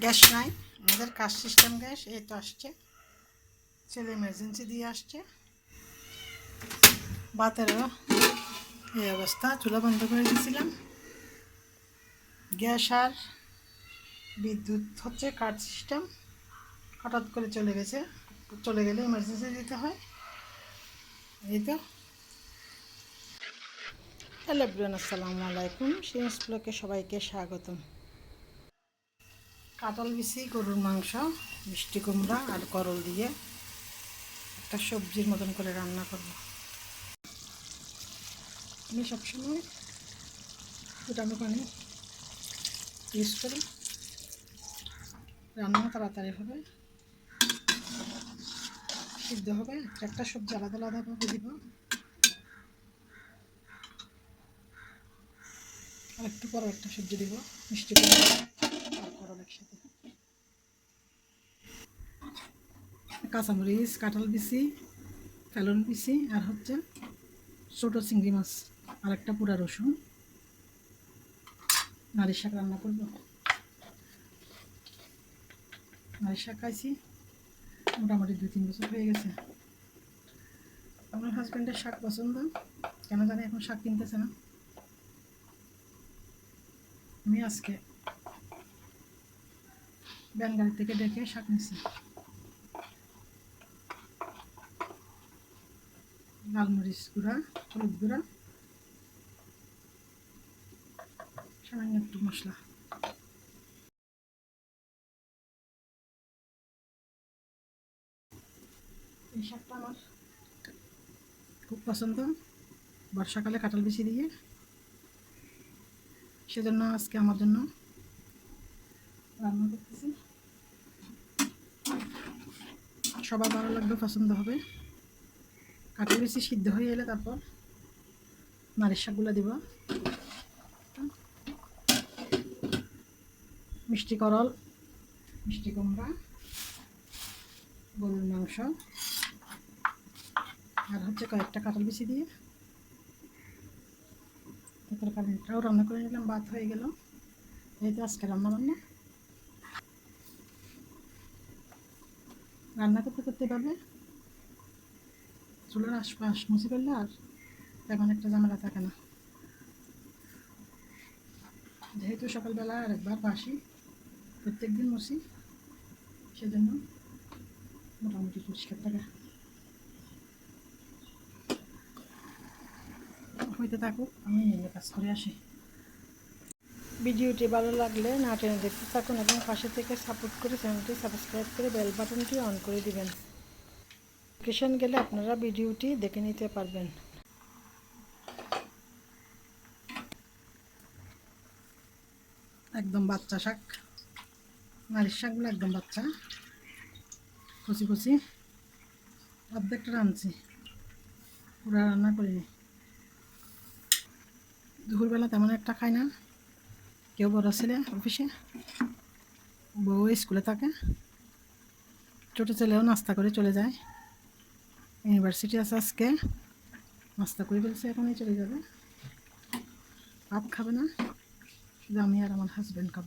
Gas নাই। আমাদের কাজ সিস্টেম গ্যাস, এই তো আসছে। ছেলে এমার্জেন্সি দিয়ে আসছে। বাতেরও এই অবস্থা, চুলা বন্ধ করে দিয়েছিলাম। গ্যাস আর বিদ্যুৎ হচ্ছে কার্ড সিস্টেম হঠাৎ করে চলে গেছে। চলে গেলে এমার্জেন্সি দিতে হয়। এই তো। হ্যালো ব্রিয়ান আসসালামু আলাইকুম। সিন্স ব্লকে সবাইকে স্বাগতম। কাতল বিচি গরুর মাংস, মিষ্টি কুমড়া আর করল দিয়ে একটা সবজির মতন করে রান্না করব। আমি সবসময় ফুটানো পানি ইউজ করি। রান্না তাড়াতাড়ি হবে, সিদ্ধ হবে, একটা সবজি আলাদা আলাদাভাবে দিব। আর একটু পর একটা সবজি দিব, মিষ্টি কুমড়া। আর একসাথে। কাঁচামরিচ, কাঁঠাল বিচি ফেলন বিচি আর হচ্ছে ছোটো চিংড়ি মাছ, আর একটা পুরা রসুন। নারী শাক রান্না করব। নারী শাক খাইছি। মোটামুটি দুই, তিন বছর হয়ে গেছে। আমার হাজব্যান্ডের শাক পছন্দ। কেন জানি এখন শাক কিনতেছে না। আমি আজকে ব্যানগাড়ি থেকে ডেকে শাক নিছি। লাল মরিচ গুঁড়া হলুদ গুঁড়া সামান্য একটু মশলা। এই শাকটা আমার। খুব পছন্দ। বর্ষাকালে কাঁঠাল বেশি দিয়ে। সেজন্য আজকে আমার জন্য রান্না করতেছি। সবার ভালো লাগবে, পছন্দ হবে। কাঠি বেশি সিদ্ধ হয়ে এলে তারপর নারীর শাকগুলো দিব। মিষ্টি করল, মিষ্টি কুমড়া, গরুর মাংস, আর হচ্ছে কয়েকটা কাঁঠাল বেশি দিয়ে। তারপর তরকারিটাও রান্না করে নিলাম, ভাত হয়ে গেল। এই তো আজকে রান্না বান্না রান্না করতে করতে পারবে? চুলার আশপাশ মুছে ফেললে আর তেমন একটা ঝামেলা থাকে না। যেহেতু সকালবেলা আর একবার বাসি প্রত্যেক দিন মুছি, সেজন্য মোটামুটি পরিষ্কার থাকে। হইতে থাকুক, আমি কাজ করে আসি। ভিডিওটি ভালো লাগলে না টেনে দেখতে থাকুন এবং পাশে থেকে সাপোর্ট করে চ্যানেলটি সাবস্ক্রাইব করে বেল বাটনটি অন করে দিবেন। লোকেশন গেলে আপনারা ভিডিওটি দেখে নিতে পারবেন। একদম বাচ্চা শাক। নারীর শাকগুলো একদম বাচ্চা। কচি কচি। অর্ধেকটা রাঁধছি। পুরো রান্না করিনি। দুপুরবেলা তেমন একটা খাই না। কেউ বড় ছেলে, অফিসে? বউ স্কুলে থাকে। ছোটো ছেলেও নাস্তা করে চলে যায়। ইউনিভার্সিটি আছে আজকে। নাস্তা করে ফেলছে, এখনই চলে যাবে। ভাত খাবে না। শুধু আমি আর আমার হাজব্যান্ড খাব।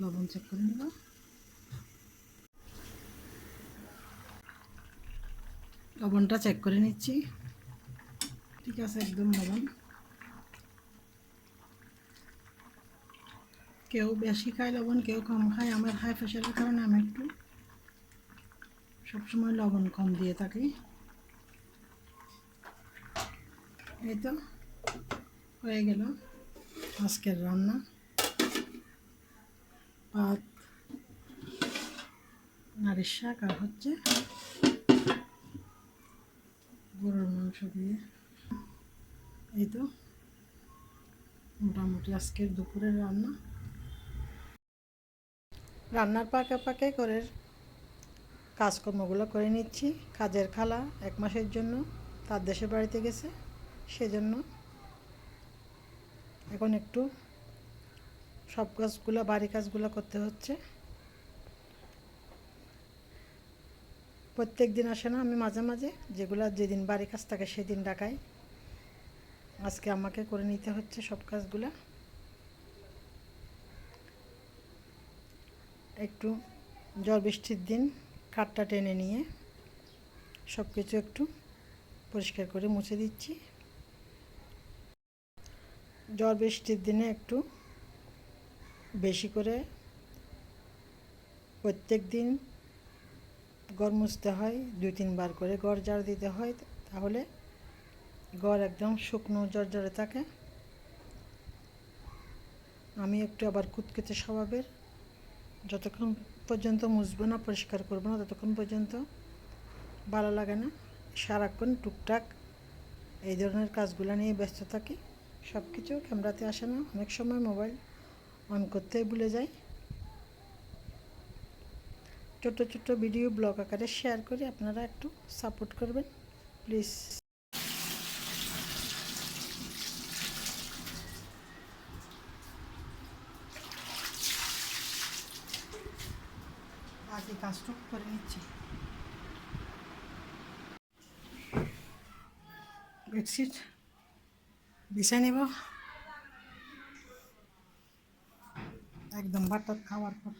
লবণ চেক করে নেব। লবণটা চেক করে নিচ্ছি। ঠিক আছে একদম লবণ কেউ বেশি খায় লবণ কেউ কম খায় আমার হাই প্রেশারের কারণে আমি একটু সবসময় লবণ কম দিয়ে থাকি এই তো হয়ে গেল আজকের রান্না ভাত নারীর শাক আর হচ্ছে গরুর মাংস দিয়ে এই তো। মোটামুটি আজকের দুপুরের রান্না। রান্নার পাকে পাকে করে কাজকর্মগুলো করে নিচ্ছি। কাজের খালা এক মাসের জন্য তার দেশের বাড়িতে গেছে, সেজন্য এখন একটু সব কাজগুলো, বাড়ি কাজগুলো করতে হচ্ছে। প্রত্যেক দিন আসে না, আমি মাঝে মাঝে যেগুলো যেদিন বাড়ি কাজ থাকে সেদিন ডাকাই। আজকে আমাকে করে নিতে হচ্ছে সব কাজগুলো। একটু জল বৃষ্টির দিন, কাঠটা টেনে নিয়ে সব কিছু একটু পরিষ্কার করে মুছে দিচ্ছি। জ্বর বৃষ্টির দিনে একটু বেশি করে প্রত্যেক দিন গড় মুছতে হয়, দুই তিনবার করে গড় জার দিতে হয়, তাহলে গড় একদম শুকনো, জর্জরে থাকে। আমি একটু আবার কুতকুতে স্বভাবের। যতক্ষণ পর্যন্ত মুছবো না, পরিষ্কার করব না, ততক্ষণ পর্যন্ত ভালো লাগে না। সারাক্ষণ টুকটাক এই ধরনের কাজগুলো নিয়ে ব্যস্ত থাকি। সব কিছু ক্যামেরাতে আসে না। অনেক সময় মোবাইল অন করতেই ভুলে যাই। ছোট ছোট ভিডিও ব্লগ আকারে শেয়ার করে। আপনারা একটু সাপোর্ট করবেন। প্লিজ আগে কাজটুকু করে নিচ্ছি। বেডশিট বিছাই নেব। একদম ভাতটা খাওয়ার পর।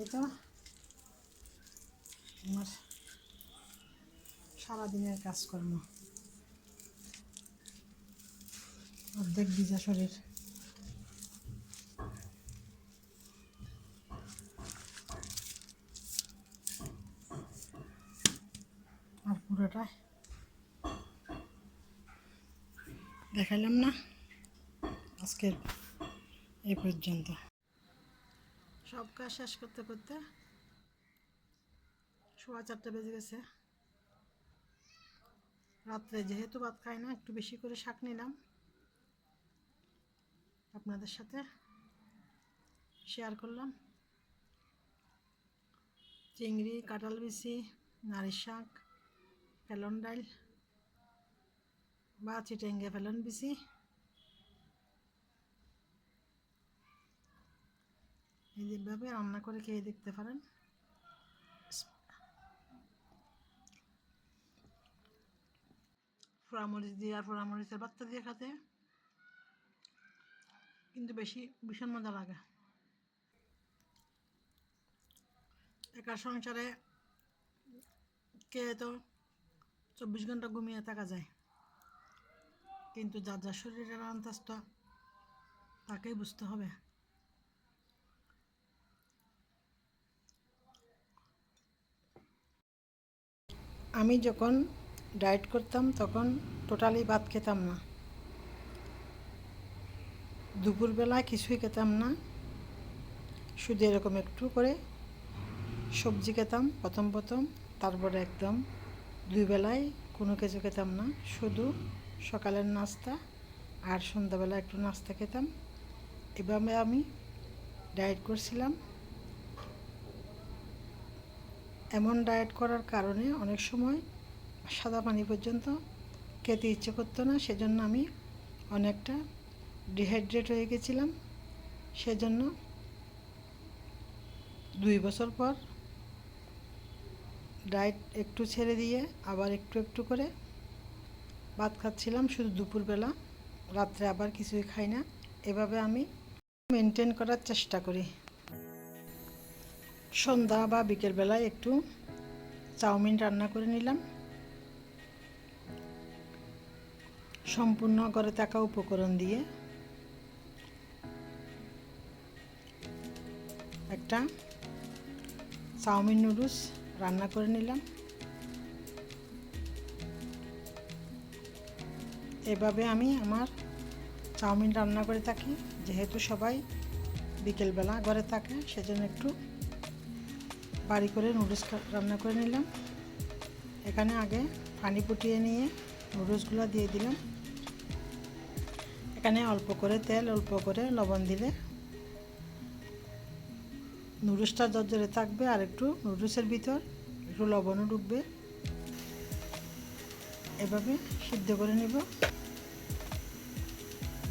এই তো। আমার সারাদিনের কাজকর্ম। অর্ধেক ভিজা শরীর। আর পুরোটাই দেখালাম না আজকের এই পর্যন্ত। সব কাজ শেষ করতে করতে সোয়া চারটে বেজে গেছে। রাত্রে যেহেতু ভাত খাই না, একটু বেশি করে শাক নিলাম। আপনাদের সাথে শেয়ার করলাম। চিংড়ি, কাঁঠাল বিচি, নারী শাক, ফেলন ডাল বা চিটেঙ্গে ফেলন বিচি। এইভাবে রান্না করে খেয়ে দেখতে পারেন। পোড়ামরিচ দিয়ে আর পোড়ামরিচের বাচ্চা দিয়ে খাতে। কিন্তু বেশি, ভীষণ মজা লাগে। একার সংসারে কে তো চব্বিশ ঘণ্টা ঘুমিয়ে থাকা যায়। কিন্তু যার যার শরীরের আন্তাজটা তাকেই বুঝতে হবে। আমি যখন ডায়েট করতাম তখন টোটালি ভাত খেতাম না। দুপুরবেলায় কিছুই খেতাম না। শুধু এরকম একটু করে সবজি খেতাম প্রথম প্রথম, তারপরে একদম দুই বেলায় কোনো কিছু খেতাম না। শুধু সকালের নাস্তা আর সন্ধ্যাবেলা একটু নাস্তা খেতাম। এভাবে আমি ডায়েট করছিলাম। এমন ডায়েট করার কারণে অনেক সময় সাদা পানি পর্যন্ত খেতে ইচ্ছে করতো না, সেজন্য আমি অনেকটা ডিহাইড্রেট হয়ে গেছিলাম। সেজন্য দুই বছর পর ডায়েট একটু ছেড়ে দিয়ে আবার একটু একটু করে ভাত খাচ্ছিলাম। শুধু দুপুরবেলা, রাত্রে আবার কিছুই খাই না। এভাবে আমি মেনটেন করার চেষ্টা করি। সন্ধ্যা বা বিকেলবেলায় একটু চাউমিন রান্না করে নিলাম। সম্পূর্ণ ঘরে থাকা উপকরণ দিয়ে একটা চাউমিন নুডলস রান্না করে নিলাম। এভাবে আমি আমার চাউমিন রান্না করে থাকি, যেহেতু সবাই বিকেলবেলা ঘরে থাকে, সেজন্য একটু বাড়ি করে নুডলস রান্না করে নিলাম। এখানে আগে পানি ফুটিয়ে নিয়ে নুডলসগুলো দিয়ে দিলাম। এখানে অল্প করে তেল, অল্প করে লবণ দিলে নুডলসটা জর্জরে থাকবে আর একটু নুডলসের ভিতর একটু লবণও ডুববে এভাবে সিদ্ধ করে নেব।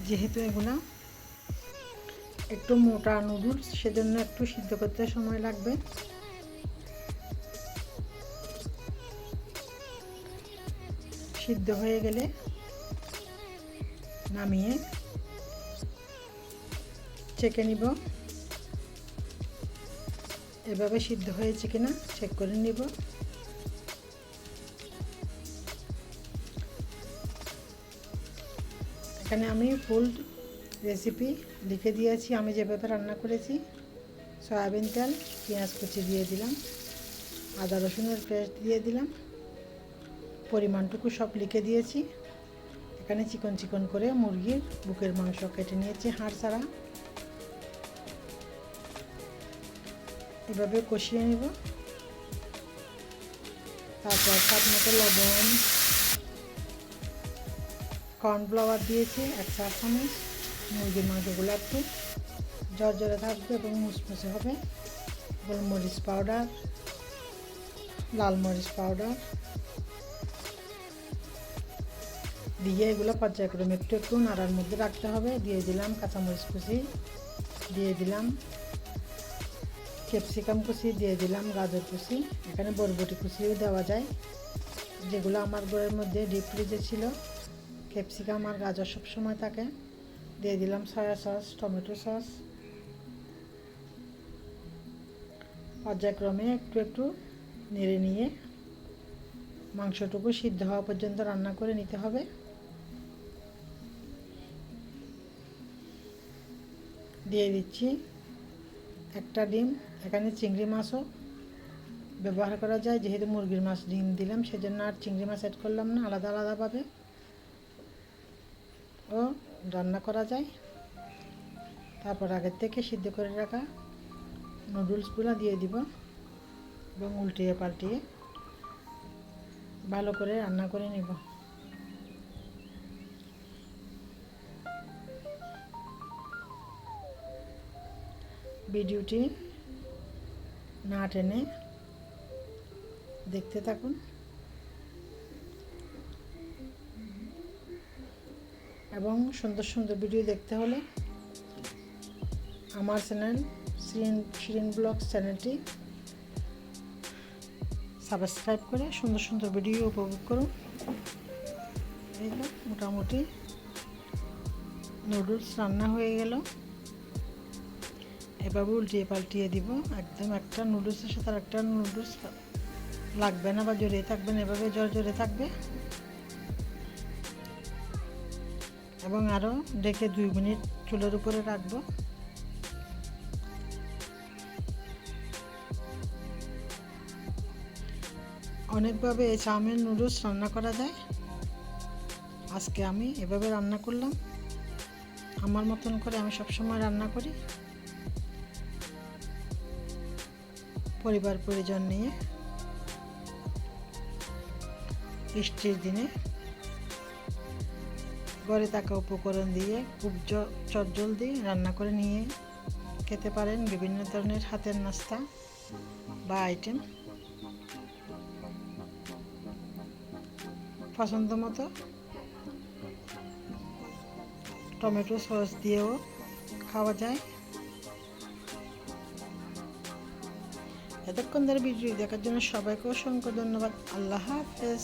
যেহেতু এগুলো একটু মোটা নুডলস, সেজন্য একটু সিদ্ধ করতে সময় লাগবে। সিদ্ধ হয়ে গেলে নামিয়ে চেকে নিব। এভাবে সিদ্ধ হয়েছে কিনা চেক করে নিব। এখানে আমি ফুল রেসিপি লিখে দিয়েছি। আমি যেভাবে রান্না করেছি, সয়াবিন তেল, পেঁয়াজ কুচি দিয়ে দিলাম, আদা রসুনের পেস্ট দিয়ে দিলাম, পরিমাণটুকু সব লিখে দিয়েছি। এখানে চিকন চিকন করে মুরগির বুকের মাংস কেটে নিয়েছি হাড় ছাড়া। এভাবে কষিয়ে নিব। তারপর স্বাদ মতো লবণ, কর্নফ্লাওয়ার দিয়েছি এক চা চামচ, মুরগির মাংসগুলো একটু জর্জরে থাকবে এবং মুসমুসে হবে। গোলমরিচ পাউডার, লাল মরিচ পাউডার দিয়ে এগুলো পর্যায়ক্রমে একটু একটু নাড়ার মধ্যে রাখতে হবে। দিয়ে দিলাম কাঁচামরিচ কুচি, দিয়ে দিলাম ক্যাপসিকাম কুচি, দিয়ে দিলাম গাজর কুচি। এখানে বরবটি কুচিও দেওয়া যায়। যেগুলো আমার ঘরের মধ্যে ডিপ ফ্রিজে ছিল, ক্যাপসিকাম আর গাজর সব সময় থাকে। দিয়ে দিলাম সয়া সস টমেটো সস পর্যায়ক্রমে একটু একটু নেড়ে নিয়ে মাংসটুকু সিদ্ধ হওয়া পর্যন্ত রান্না করে নিতে হবে। দিয়ে দিচ্ছি একটা ডিম, এখানে চিংড়ি মাছও ব্যবহার করা যায়। যেহেতু মুরগির মাছ ডিম দিলাম, সেজন্য আর চিংড়ি মাছ অ্যাড করলাম না, আলাদা আলাদাভাবে। ও রান্না করা যায়। তারপর আগের থেকে সিদ্ধ করে রাখা নুডলসগুলো দিয়ে দিব এবং উল্টিয়ে পাল্টিয়ে ভালো করে রান্না করে নিব। ভিডিওটি না টেনে দেখতে থাকুন। এবং সুন্দর সুন্দর ভিডিও দেখতে হলে আমার চ্যানেল শিরিন শিরিন ব্লগস চ্যানেলটি সাবস্ক্রাইব করে সুন্দর সুন্দর ভিডিও উপভোগ করুন। মোটামুটি নুডলস রান্না হয়ে গেল। এভাবে উল্টিয়ে পাল্টিয়ে দিব। একদম একটা নুডলসের সাথে আর একটা নুডলস লাগবে না বা জড়িয়ে থাকবে না, এভাবে জল জড়ে থাকবে। এবং আরও ডেকে দুই মিনিট চুলের উপরে রাখব। অনেকভাবে এই চাউমিন নুডলস রান্না করা যায়। আজকে আমি এভাবে রান্না করলাম। আমার মতন করে আমি সবসময় রান্না করি। পরিবার পরিজন নিয়ে বৃষ্টির দিনে ঘরে থাকা উপকরণ দিয়ে খুব চটজলদি রান্না করে নিয়ে খেতে পারেন বিভিন্ন ধরনের হাতের নাস্তা বা আইটেম পছন্দ মতো টমেটো সস দিয়েও খাওয়া যায়। এতক্ষণ ধরে ভিডিও দেখার জন্য সবাইকে অসংখ্য ধন্যবাদ। আল্লাহ হাফেজ।